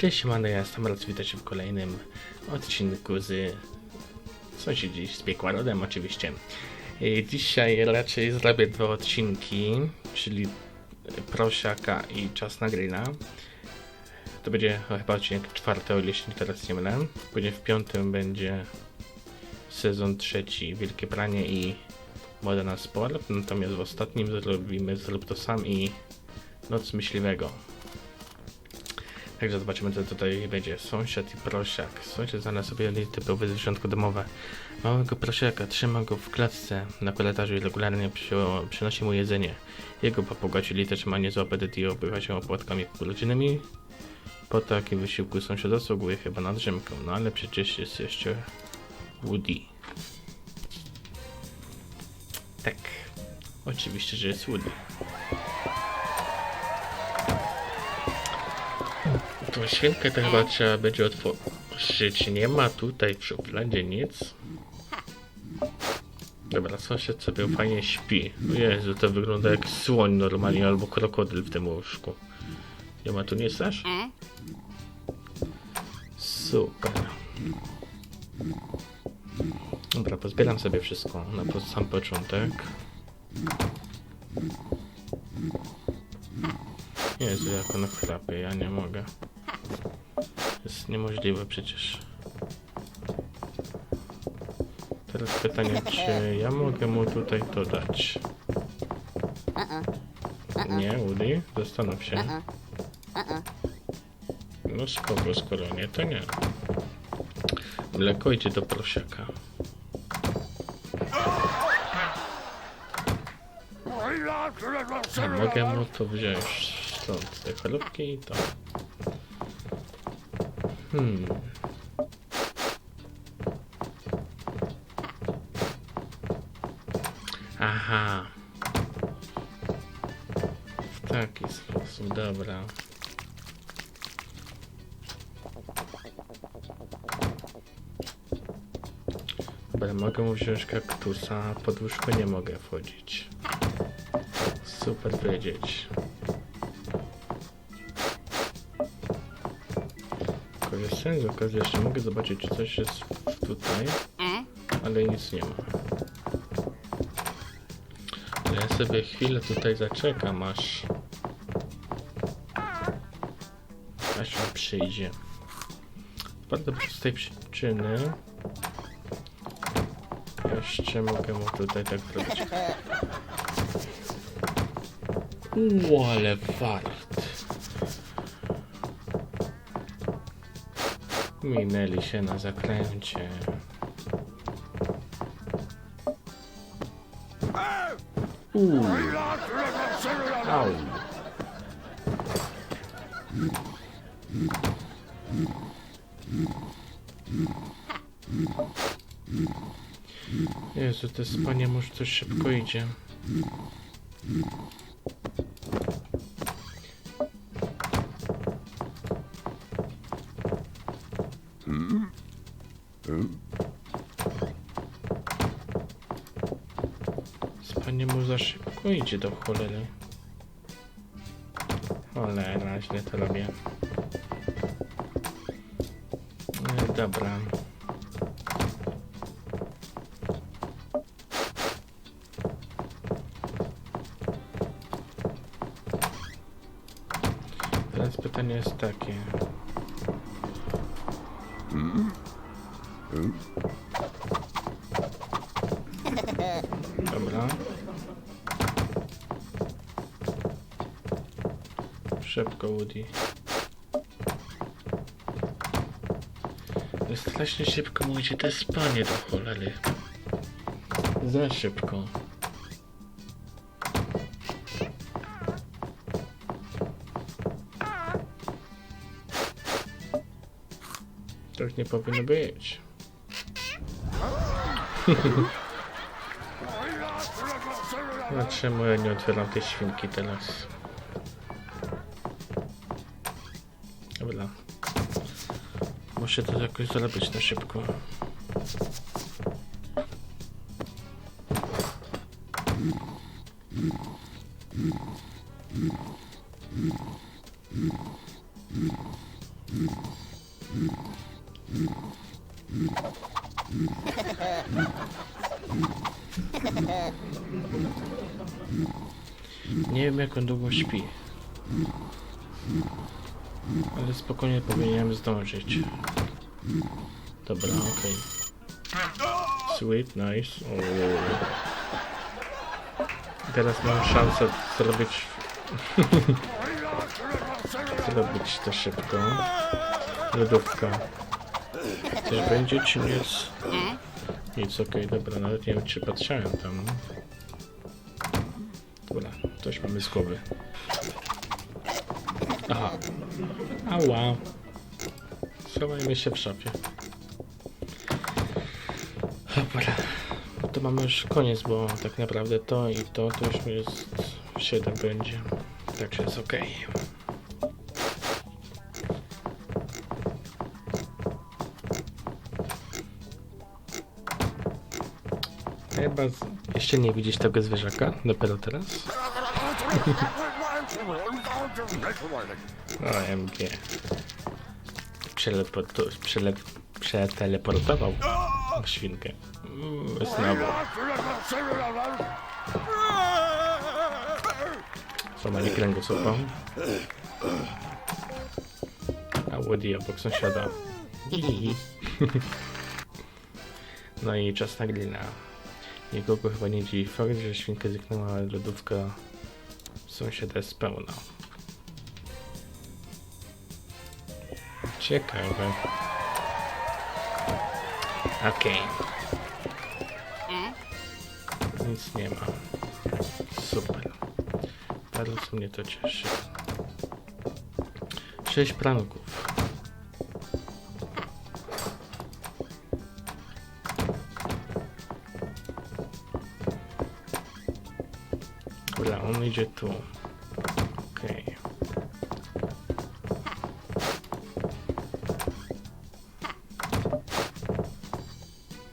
Cześć, siemano, ja jestem Raz, witajcie w kolejnym odcinku z sąsiedzi z piekła rodem oczywiście. I Dzisiaj raczej zrobię dwa odcinki, czyli Prosiaka i Czas na Grilla. To będzie chyba odcinek czwarty, o ile się teraz nie mylę. Później w piątym będzie sezon trzeci, Wielkie Pranie i Moda na Sport. Natomiast w ostatnim zrobimy Zrób to sam i Noc Myśliwego. Także zobaczymy co tutaj będzie. Sąsiad i prosiak. Sąsiad znalazł sobie typowe zwierzątko domowe. Małego prosiaka trzyma go w klatce na korytarzu i regularnie przy, przynosi mu jedzenie. Jego papuga, czyli też ma niezły apetyt i opływa się opłatkami rodzinnymi. Po takim wysiłku sąsiad zasługuje chyba na drzemkę, no ale przecież jest jeszcze Woody. Tak, oczywiście, że jest Woody. Tą świnkę to chyba trzeba będzie otworzyć. Nie ma tutaj w szufladzie nic. Dobra, sąsiad sobie fajnie śpi. Jezu, to wygląda jak słoń normalnie, albo krokodyl w tym łóżku. Nie ma tu nic też? Super. Dobra, pozbieram sobie wszystko na sam początek. Jezu, jak on chrapie, ja nie mogę. Jest niemożliwe przecież. Teraz pytanie, czy ja mogę mu tutaj to dać? Nie, Woody? Zastanów się. No spoko, skoro nie, to nie. Mleko idzie do prosiaka. A mogę mu to wziąć stąd, te i to. Hmm. Aha. W taki sposób, dobra. Dobra, mogę wziąć kaktusa, pod łóżko nie mogę wchodzić. Super wiedzieć. Korzystając z okazji, jeszcze mogę zobaczyć, czy coś jest tutaj, ale nic nie ma. Ale ja sobie chwilę tutaj zaczekam, aż... aż on przyjdzie. Bardzo prostej przyczyny. Jeszcze mogę mu tutaj tak zrobić. Uuu, ale. Minęli się na zakręcie. Uuu. Au. Jezu, to spanie może coś szybko idzie. Spanie mu za szybko idzie do cholery. Cholera, źle to robię. E, dobra. Teraz pytanie jest takie. Dobra. Szybko, Woody. Strasznie szybko idzie to spanie do cholery. Za szybko. Tak nie powinno być. No czemu ja nie otwieram tej świnki teraz? Dobra. Muszę to jakoś zrobić na szybko. Nie wiem jak on długo śpi. Ale spokojnie powinienem zdążyć. Dobra, okej. Sweet, nice. O. Teraz mam szansę zrobić... zrobić to szybko. Lodówka. Coś będzie czy nic? Nic, okej, dobra, nawet nie wiem czy patrzałem tam. Dobra, coś mamy z głowy. Aha. Ała. Schowajmy się w szafie. Dobra. To mamy już koniec, bo tak naprawdę to i to, to już jest 7 będzie. Także jest ok. Chyba z... jeszcze nie widzisz tego zwierzaka, dopiero teraz. O, MG. Przeleportu... Przele... Przeteleportował świnkę. Uuu, Znowu. Złamanie kręgosłupa. A Woody obok sąsiada. No i czas na grilla. Nikogo chyba nie dziwi fakt, że świnka zniknęła, lodówka sąsiada jest pełna. Ciekawe. Okej. Nic nie ma. Super. Bardzo mnie to cieszy. Sześć pranków. On idzie tu. Okej.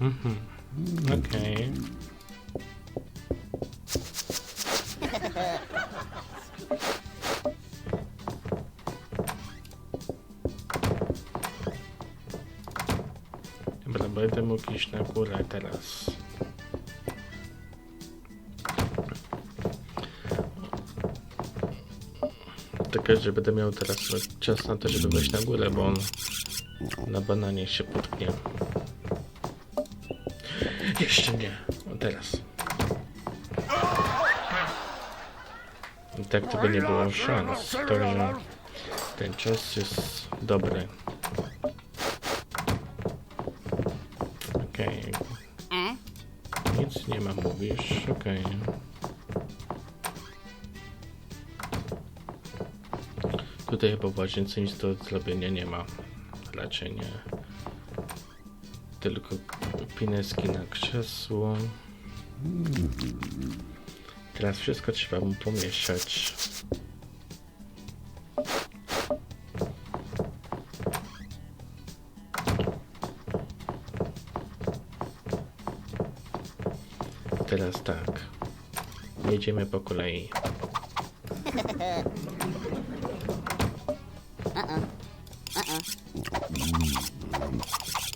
Mhm. Okej. Dobra, będę mógł iść na górę teraz. Tylko, że będę miał teraz czas na to, żeby wejść na górę, bo on na bananie się potknie. Jeszcze nie. O teraz. I tak tego nie było szans. Także ten czas jest dobry. Okej. Nic nie ma, mówisz? Okej. Tutaj chyba w łazience nic do zrobienia nie ma. Raczej nie. Tylko pineski na krzesło. Teraz wszystko trzeba mu pomieszać. Teraz tak. Jedziemy po kolei.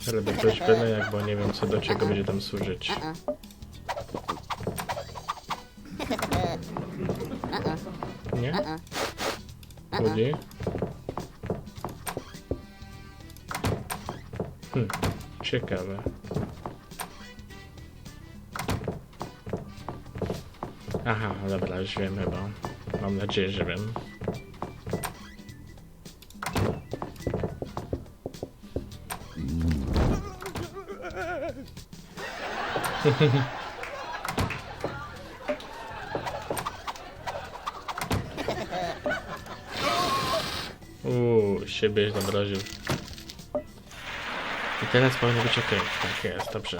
Robię coś byle jak, bo nie wiem co do czego będzie tam służyć. Nie? Woody? Hmm, ciekawe. Aha, dobra, już wiem chyba. Mam nadzieję, że wiem. Uuu, siebie zamroził. I teraz powinno być ok. Tak jest, dobrze.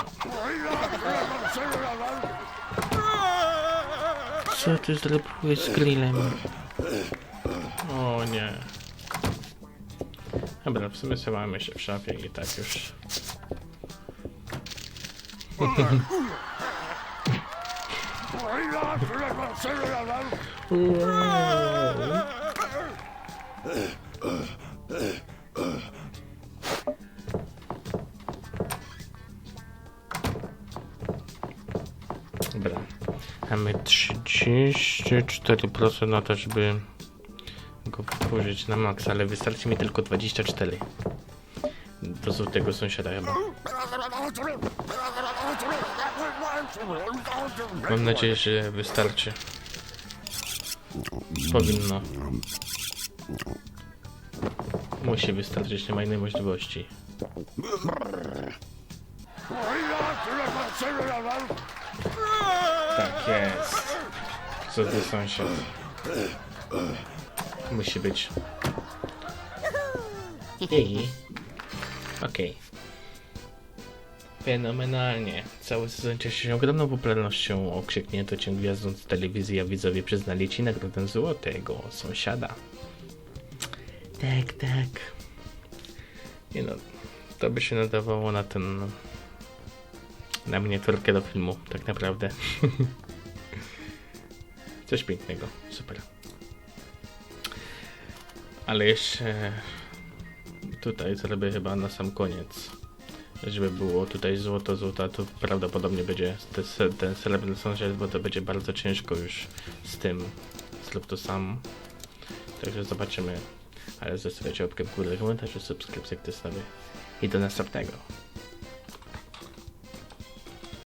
Co ty zrobiłeś z grillem? O nie. Dobra, w sumie schowamy się w szafie i tak już. Dobra. Mamy 34% na to, żeby go włożyć na maks, ale wystarczy mi tylko 24 do złotego sąsiada chyba. Mam nadzieję, że wystarczy. Powinno. Musi wystarczyć, nie ma innej możliwości. Tak jest. Co za sąsiad. Musi być. Okej. Fenomenalnie. Cały sezon cieszy się ogromną popularnością. Okrzyknięto cię gwiazdą z telewizji, a widzowie przyznali ci nagrodę złotego sąsiada. Tak, tak. Nie no, to by się nadawało na ten... na miniaturkę do filmu, tak naprawdę. Coś pięknego, super. Ale jeszcze tutaj zrobię chyba na sam koniec. Żeby było tutaj złoto, złota, to prawdopodobnie będzie te, ten srebrny sąsiad, bo to będzie bardzo ciężko już z tym. Zrób to sam. Także zobaczymy. Ale zostawiacie łapkę w górę, komentarz, subskrypcję, jak to stawię. I do następnego.